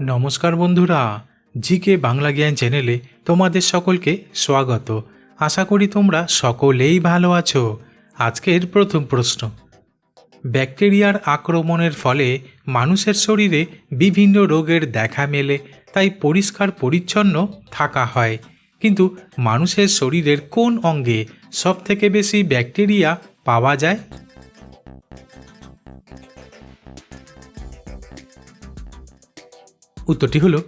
নমস্কার বন্ধুরা, জিকে বাংলা জ্ঞান চ্যানেলে তোমাদের সকলকে স্বাগত। আশা করি তোমরা সকলেই ভালো আছো। আজকের প্রথম প্রশ্ন। ব্যাকটেরিয়ার আক্রমণের ফলে মানুষের শরীরে বিভিন্ন রোগের দেখা মেলে, তাই পরিষ্কার পরিচ্ছন্ন থাকা হয়। কিন্তু মানুষের শরীরের কোন অঙ্গে সবথেকে বেশি ব্যাকটেরিয়া পাওয়া যায়? উত্তরটি হলো,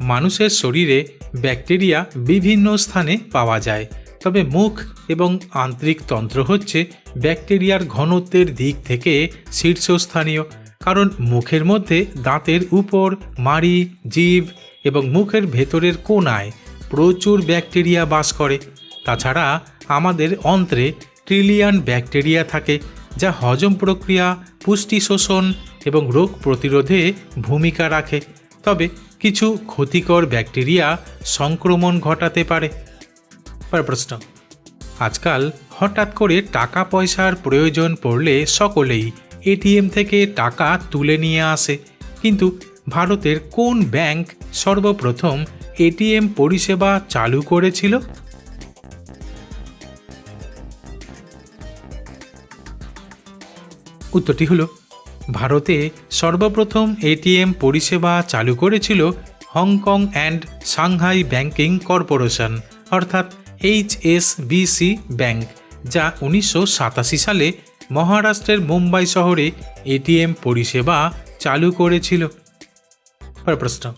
মানুষের শরীরে ব্যাকটেরিয়া বিভিন্ন স্থানে পাওয়া যায়, তবে মুখ এবং আন্তরিক তন্ত্র হচ্ছে ব্যাকটেরিয়ার ঘনত্বের দিক থেকে শীর্ষস্থানীয়, কারণ মুখের মধ্যে দাঁতের উপর, মাড়ি জীব এবং মুখের ভেতরের কোনায় প্রচুর ব্যাকটেরিয়া বাস করে। তাছাড়া আমাদের অন্ত্রে ট্রিলিয়ান ব্যাকটেরিয়া থাকে, যা হজম প্রক্রিয়া, পুষ্টি শোষণ এবং রোগ প্রতিরোধে ভূমিকা রাখে। তবে কিছু ক্ষতিকর ব্যাকটেরিয়া সংক্রমণ ঘটাতে পারে। প্রশ্ন। আজকাল হঠাৎ করে টাকা পয়সার প্রয়োজন পড়লে সকলেই এটিএম থেকে টাকা তুলে নিয়ে আসে। কিন্তু ভারতের কোন ব্যাংক সর্বপ্রথম এটিএম পরিষেবা চালু করেছিল? উত্তরটি হলো ভারতে সর্বপ্রথম এটিএম পরিষেবা চালু করেছিল Hong Kong and Shanghai banking corporation, অর্থাৎ এইচএসবিসি ব্যাংক, যা উনিশশো সাতাশি সালে মহারাষ্ট্রের মুম্বাই শহরে এটিএম পরিষেবা চালু করেছিল। প্রশ্ন।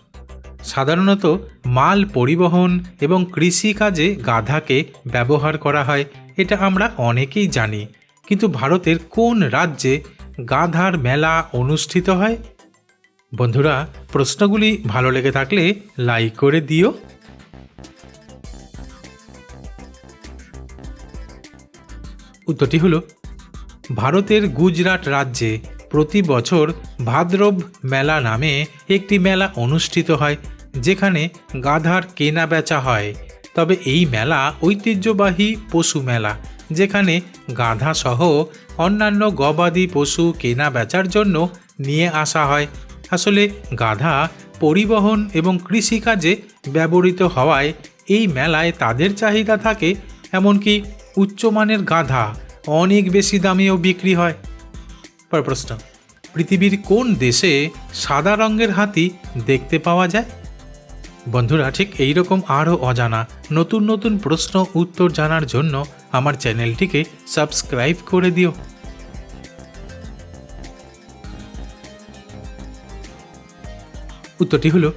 সাধারণত মাল পরিবহন এবং কৃষিকাজে গাধাকে ব্যবহার করা হয়, এটা আমরা অনেকেই জানি। কিন্তু ভারতের কোন রাজ্যে গাধার মেলা অনুষ্ঠিত হয়? বন্ধুরা, প্রশ্নগুলি ভালো লেগে থাকলে লাইক করে দিও। উত্তরটি হলো, ভারতের গুজরাট রাজ্যে প্রতি বছর ভাদ্রব মেলা নামে একটি মেলা অনুষ্ঠিত হয়, যেখানে গাধার কেনা বেচা হয়। তবে এই মেলা ঐতিহ্যবাহী পশু মেলা, যেখানে গাধা সহ অন্যান্য গবাদি পশু কেনা বেচার জন্য নিয়ে আসা হয়। আসলে গাধা পরিবহন এবং কৃষিকাজে ব্যবহৃত হওয়ায় এই মেলায় তাদের চাহিদা থাকে, এমনকি উচ্চমানের গাধা অনেক বেশি দামেও বিক্রি হয়। পর প্রশ্ন, পৃথিবীর কোন দেশে সাদা রঙের হাতি দেখতে পাওয়া যায়? বন্ধুরা, ঠিক এই রকম আরও অজানা, নতুন নতুন প্রশ্ন, উত্তর জানার জন্য আমার চ্যানেলটিকে সাবস্ক্রাইব করে দিও। উত্তরটি হলো,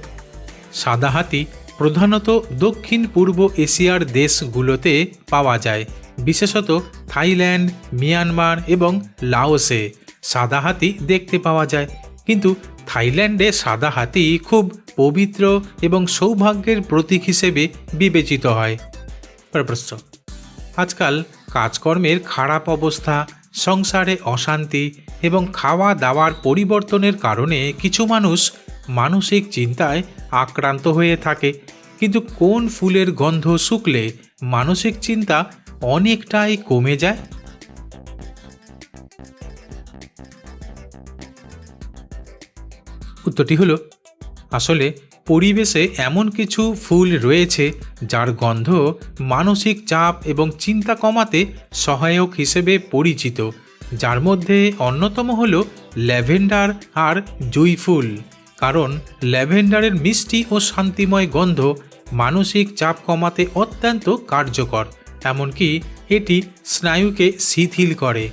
সাদা হাতি প্রধানত দক্ষিণ পূর্ব এশিয়ার দেশগুলোতে পাওয়া যায়, বিশেষত থাইল্যান্ড, মিয়ানমার এবং লাওসে। সাদা হাতি দেখতে পাওয়া যায়, কিন্তু থাইল্যান্ডে সাদা হাতি খুব পবিত্র এবং সৌভাগ্যের প্রতীক হিসেবে বিবেচিত হয়। প্রশ্ন, আজকাল কাজকর্মের খারাপ অবস্থা, সংসারে অশান্তি এবং খাওয়া দাওয়ার পরিবর্তনের কারণে কিছু মানুষ মানসিক চিন্তায় আক্রান্ত হয়ে থাকে। কিন্তু কোন ফুলের গন্ধ শুকলে মানসিক চিন্তা অনেকটাই কমে যায়? উত্তরটি হলো, আসলে পরিবেশে এমন কিছু ফুল রয়েছে যার গন্ধ মানসিক চাপ এবং চিন্তা কমাতে সহায়ক হিসেবে পরিচিত, যার মধ্যে অন্যতম হল ল্যাভেন্ডার আর জুই ফুল। কারণ ল্যাভেন্ডারের মিষ্টি ও শান্তিময় গন্ধ মানসিক চাপ কমাতে অত্যন্ত কার্যকর, এমনকি এটি স্নায়ুকে শিথিল করে,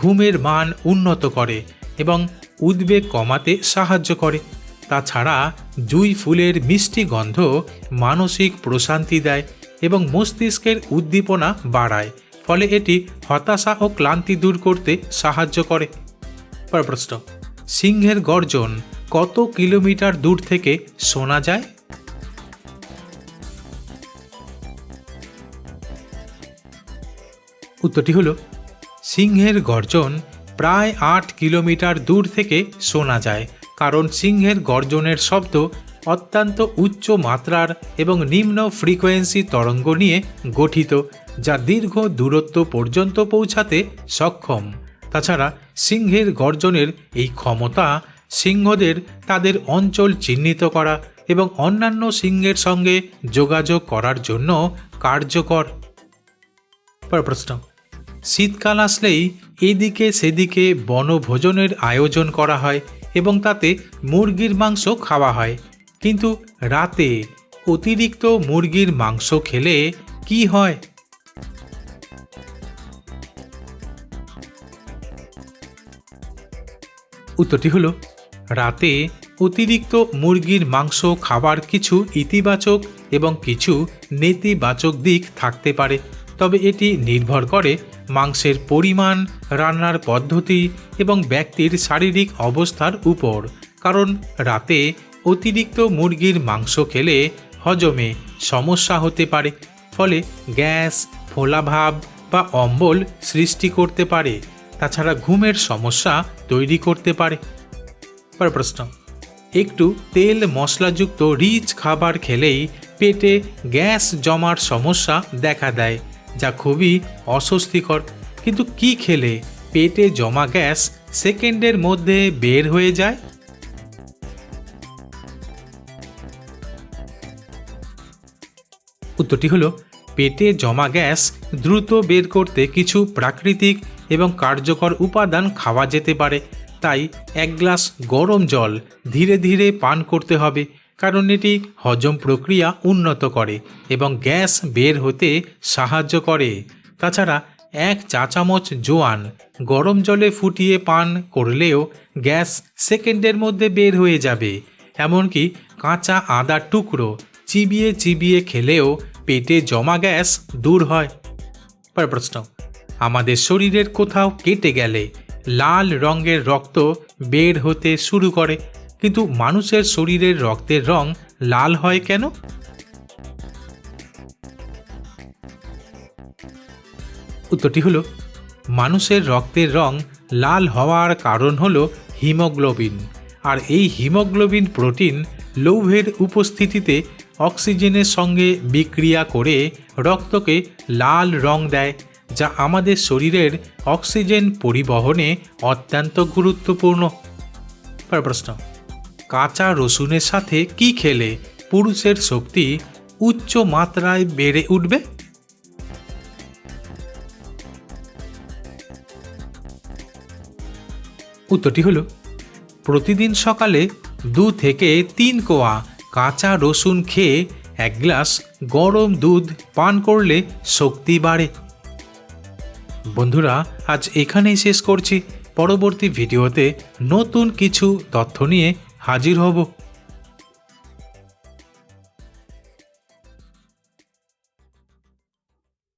ঘুমের মান উন্নত করে এবং উদ্বেগ কমাতে সাহায্য করে। তাছাড়া জুই ফুলের মিষ্টি গন্ধ মানসিক প্রশান্তি দেয় এবং মস্তিষ্কের উদ্দীপনা বাড়ায়, ফলে এটি হতাশা ও ক্লান্তি দূর করতে সাহায্য করে। প্রশ্ন, সিংহের গর্জন কত কিলোমিটার দূর থেকে শোনা যায়? উত্তরটি হলো, সিংহের গর্জন প্রায় আট কিলোমিটার দূর থেকে শোনা যায়, কারণ সিংহের গর্জনের শব্দ অত্যন্ত উচ্চ মাত্রার এবং নিম্ন ফ্রিকোয়েন্সি তরঙ্গ নিয়ে গঠিত, যা দীর্ঘ দূরত্ব পর্যন্ত পৌঁছাতে সক্ষম। তাছাড়া সিংহের গর্জনের এই ক্ষমতা সিংহদের তাদের অঞ্চল চিহ্নিত করা এবং অন্যান্য সিংহের সঙ্গে যোগাযোগ করার জন্য কার্যকর। প্রশ্ন। শীতকাল আসলেই এদিকে সেদিকে বনভোজনের আয়োজন করা হয় এবং তাতে মুরগির মাংস খাওয়া হয়। কিন্তু রাতে অতিরিক্ত মুরগির মাংস খেলে কি হয়? উত্তরটি হলো, রাতে অতিরিক্ত মুরগির মাংস খাবার কিছু ইতিবাচক এবং কিছু নেতিবাচক দিক থাকতে পারে, তবে এটি নির্ভর করে মাংসের পরিমাণ, রান্নার পদ্ধতি এবং ব্যক্তির শারীরিক অবস্থার উপর। কারণ রাতে অতিরিক্ত মুরগির মাংস খেলে হজমে সমস্যা হতে পারে, ফলে গ্যাস, ফোলাভাব বা অম্বল সৃষ্টি করতে পারে। তাছাড়া ঘুমের সমস্যা তৈরি করতে পারে। পরের প্রশ্ন, একটু তেল মশলাযুক্ত রিচ খাবার খেলেই পেটে গ্যাস জমার সমস্যা দেখা দেয়। যা খুবই অস্বস্তিকর। কিন্তু কি খেলে পেটে জমা গ্যাস সেকেন্ডের মধ্যে বের হয়ে যায়? উত্তরটি হলো, পেটে জমা গ্যাস দ্রুত বের করতে কিছু প্রাকৃতিক এবং কার্যকর উপাদান খাওয়া যেতে পারে। তাই এক গ্লাস গরম জল ধীরে ধীরে পান করতে হবে। কারণ এটি হজম প্রক্রিয়া উন্নত করে এবং গ্যাস বের হতে সাহায্য করে। তাছাড়া এক চা চামচ জোয়ান গরম জলে ফুটিয়ে পান করলেও গ্যাস সেকেন্ডের মধ্যে বের হয়ে যাবে। এমনকি কাঁচা আদার টুকরো চিবিয়ে চিবিয়ে খেলেও পেটে জমা গ্যাস দূর হয়। পরের প্রশ্ন, আমাদের শরীরের কোথাও কেটে গেলে লাল রঙের রক্ত বের হতে শুরু করে? কিন্তু মানুষের শরীরের রক্তের রং লাল হয় কেন? উত্তরটি হলো, মানুষের রক্তের রং লাল হওয়ার কারণ হলো হিমোগ্লোবিন। আর এই হিমোগ্লোবিন প্রোটিন লৌহের উপস্থিতিতে অক্সিজেনের সঙ্গে বিক্রিয়া করে রক্তকে লাল রং দেয়, যা আমাদের শরীরের অক্সিজেন পরিবহনে অত্যন্ত গুরুত্বপূর্ণ। প্রশ্ন। কাঁচা রসুনের সাথে কি খেলে পুরুষের শক্তি উচ্চ মাত্রায় বেড়ে উঠবে? উত্তরটি হলো, প্রতিদিন সকালে দু থেকে তিন কোয়া কাঁচা রসুন খেয়ে এক গ্লাস গরম দুধ পান করলে শক্তি বাড়ে। বন্ধুরা, আজ এখানেই শেষ করছি। পরবর্তী ভিডিওতে নতুন কিছু তথ্য নিয়ে হাজির হব।